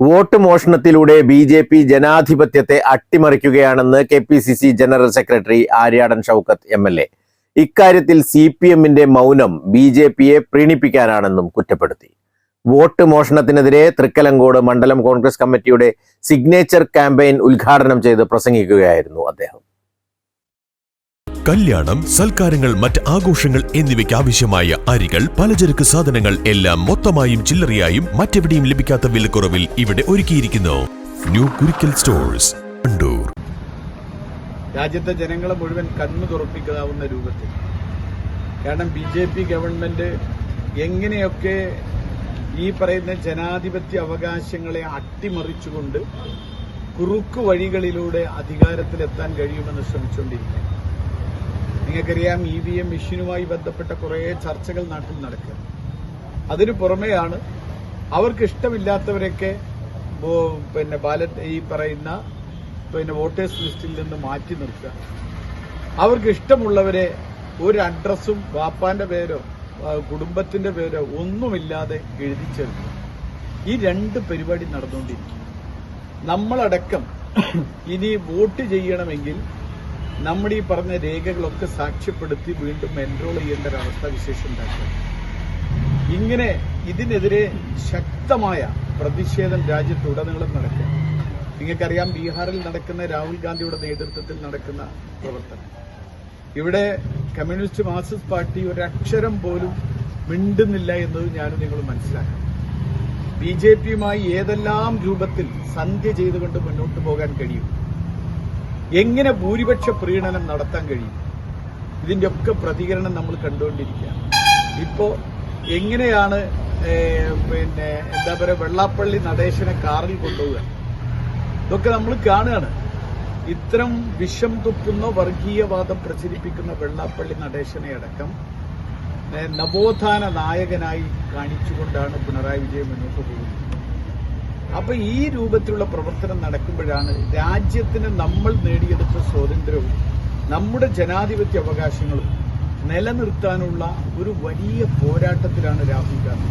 Vote മോഷണത്തിലൂടെ B J P ജനാധിപത്യത്തെ അട്ടിമറിക്കുകയാണെന്ന് K P C C general secretary Aryadan Shoukath M L A. ഇക്കാര്യത്തിൽ C P എമ്മിന്റെ മൗനം B J പിയെ പ്രീണിപ്പിക്കാനാണെന്നും കുറ്റപ്പെടുത്തി. വോട്ട് മോഷണത്തിനെതിരെ തൃക്കലങ്കോട് മണ്ഡലം കോൺഗ്രസ് കമ്മിറ്റിയുടെ സിഗ്നേച്ചർ ക്യാമ്പയിൻ ഉദ്ഘാടനം ചെയ്ത് പ്രസംഗിക്കുകയായിരുന്നു അദ്ദേഹം. കല്യാണം സൽക്കാരങ്ങൾ മറ്റ് ആഘോഷങ്ങൾ എന്നിവയ്ക്ക് ആവശ്യമായ അരികൾ പലചരക്ക് സാധനങ്ങൾ എല്ലാം മൊത്തമായും ചില്ലറയായും മറ്റെവിടെയും ലഭിക്കാത്ത വിലക്കുറവിൽ ഇവിടെ ഒരുക്കിയിരിക്കുന്നു. ന്യൂ കുരിക്കൽ സ്റ്റോഴ്സ് കണ്ടൂർ രാജ്യത്തെ ജനങ്ങളെ മുഴുവൻ കണ്ണു തുറപ്പിക്കാവുന്ന രൂപത്തിൽ. കാരണം ബി ജെ പി ഗവൺമെന്റ് എങ്ങനെയൊക്കെ ഈ പറയുന്ന ജനാധിപത്യ അവകാശങ്ങളെ അട്ടിമറിച്ചുകൊണ്ട് കുറുക്കു വഴികളിലൂടെ അധികാരത്തിലെത്താൻ കഴിയുമെന്ന് ശ്രമിച്ചുകൊണ്ടിരിക്കുകയാണ്. നിങ്ങൾക്കറിയാം ഇ വി എം മെഷീനുമായി ബന്ധപ്പെട്ട കുറേ ചർച്ചകൾ നാട്ടിൽ നടക്കുക. അതിനു പുറമെയാണ് അവർക്ക് ഇഷ്ടമില്ലാത്തവരൊക്കെ പിന്നെ ബാലറ്റ് ഈ പറയുന്ന പിന്നെ വോട്ടേഴ്സ് ലിസ്റ്റിൽ നിന്ന് മാറ്റി നിർത്തുക. അവർക്ക് ഇഷ്ടമുള്ളവരെ ഒരു അഡ്രസ്സും വാപ്പാന്റെ പേരോ കുടുംബത്തിന്റെ പേരോ ഒന്നുമില്ലാതെ എഴുതി ചേർക്കുക ഈ രണ്ട് പരിപാടി നടന്നുകൊണ്ടിരിക്കും നമ്മളടക്കം ഇനി വോട്ട് ചെയ്യണമെങ്കിൽ നമ്മുടെ ഈ പറഞ്ഞ രേഖകളൊക്കെ സാക്ഷ്യപ്പെടുത്തി വീണ്ടും എൻറോൾ ചെയ്യേണ്ട ഒരു അവസ്ഥ വിശേഷം ഉണ്ടാക്കുക. ഇങ്ങനെ ഇതിനെതിരെ ശക്തമായ പ്രതിഷേധം രാജ്യത്തുടനീളം നടക്കുക. നിങ്ങൾക്കറിയാം ബീഹാറിൽ നടക്കുന്ന രാഹുൽ ഗാന്ധിയുടെ നേതൃത്വത്തിൽ നടക്കുന്ന പ്രവർത്തനം. ഇവിടെ കമ്മ്യൂണിസ്റ്റ് മാർക്സിസ്റ്റ് പാർട്ടി ഒരക്ഷരം പോലും മിണ്ടുന്നില്ല എന്നത് ഞാനും നിങ്ങൾ മനസ്സിലാക്കണം. ബി ജെ പിയുമായി ഏതെല്ലാം രൂപത്തിൽ സന്ധ്യ ചെയ്തുകൊണ്ട് മുന്നോട്ട് പോകാൻ കഴിയും? എങ്ങനെ ഭൂരിപക്ഷ പ്രീണനം നടത്താൻ കഴിയും? ഇതിന്റെ ഒക്കെ പ്രതികരണം നമ്മൾ കണ്ടുകൊണ്ടിരിക്കുകയാണ്. ഇപ്പോ എങ്ങനെയാണ് പിന്നെ എന്താ പറയുക വെള്ളാപ്പള്ളി നടേശനെ കാറിൽ കൊണ്ടുപോവുക? ഇതൊക്കെ നമ്മൾ കാണുകയാണ്. ഇത്തരം വിഷം തുപ്പുന്ന വർഗീയവാദം പ്രചരിപ്പിക്കുന്ന വെള്ളാപ്പള്ളി നടേശനെ അടക്കം നവോത്ഥാന നായകനായി കാണിച്ചുകൊണ്ടാണ് പിണറായി വിജയൻ മുന്നോട്ട് പോകുന്നത്. അപ്പൊ ഈ രൂപത്തിലുള്ള പ്രവർത്തനം നടക്കുമ്പോഴാണ് രാജ്യത്തിന് നമ്മൾ നേടിയെടുത്ത സ്വാതന്ത്ര്യവും നമ്മുടെ ജനാധിപത്യ അവകാശങ്ങളും നിലനിർത്താനുള്ള ഒരു വലിയ പോരാട്ടത്തിലാണ് രാഹുൽ ഗാന്ധി.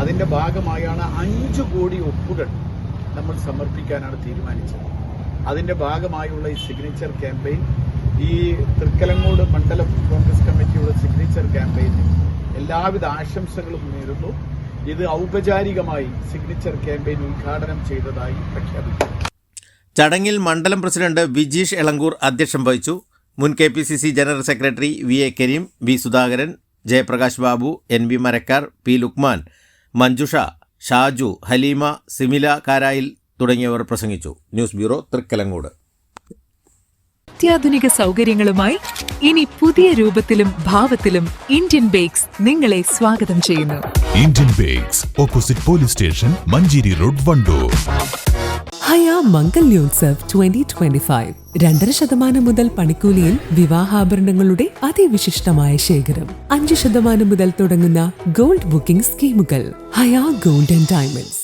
അതിന്റെ ഭാഗമായാണ് അഞ്ചു കോടി ഒപ്പുകൾ നമ്മൾ സമർപ്പിക്കാനാണ് തീരുമാനിച്ചത്. അതിന്റെ ഭാഗമായുള്ള ഈ സിഗ്നേച്ചർ ക്യാമ്പയിൻ ഈ തൃക്കലങ്ങോട് മണ്ഡലം കോൺഗ്രസ് കമ്മിറ്റിയുടെ സിഗ്നേച്ചർ ക്യാമ്പയിന് എല്ലാവിധ ആശംസകളും നേരുന്നു. ഇത് ഔപചാരികമായി സിഗ്നേച്ചർ ക്യാമ്പയിൻ ഉദ്ഘാടനം ചെയ്തതായി പ്രഖ്യാപിച്ചു. ചടങ്ങിൽ മണ്ഡലം പ്രസിഡന്റ് വിജീഷ് എളങ്കൂർ അധ്യക്ഷം വഹിച്ചു. മുൻ K P C C general secretary V A Kareem V Sudhakaran Jayaprakash Babu N V Marakkar P Lukman Manjusha Shaju Haleema Simila Karayil തുടങ്ങിയവർ പ്രസംഗിച്ചു. News bureau Thrikkalangode. അത്യാധുനിക സൗകര്യങ്ങളുമായി ഇനി പുതിയ രൂപത്തിലും ഭാവത്തിലും ഇന്ത്യൻ ബേക്സ് നിങ്ങളെ സ്വാഗതം ചെയ്യുന്നു. Indian Bakes opposite police station Manjeri road Wandoor Haya Mangalyotsav twenty twenty five രണ്ടര ശതമാനം മുതൽ പണിക്കൂലിയിൽ വിവാഹാഭരണങ്ങളുടെ അതിവിശിഷ്ടമായ ശേഖരം. അഞ്ച് ശതമാനം മുതൽ തുടങ്ങുന്ന ഗോൾഡ് ബുക്കിംഗ് സ്കീമുകൾ. Haya gold and diamonds.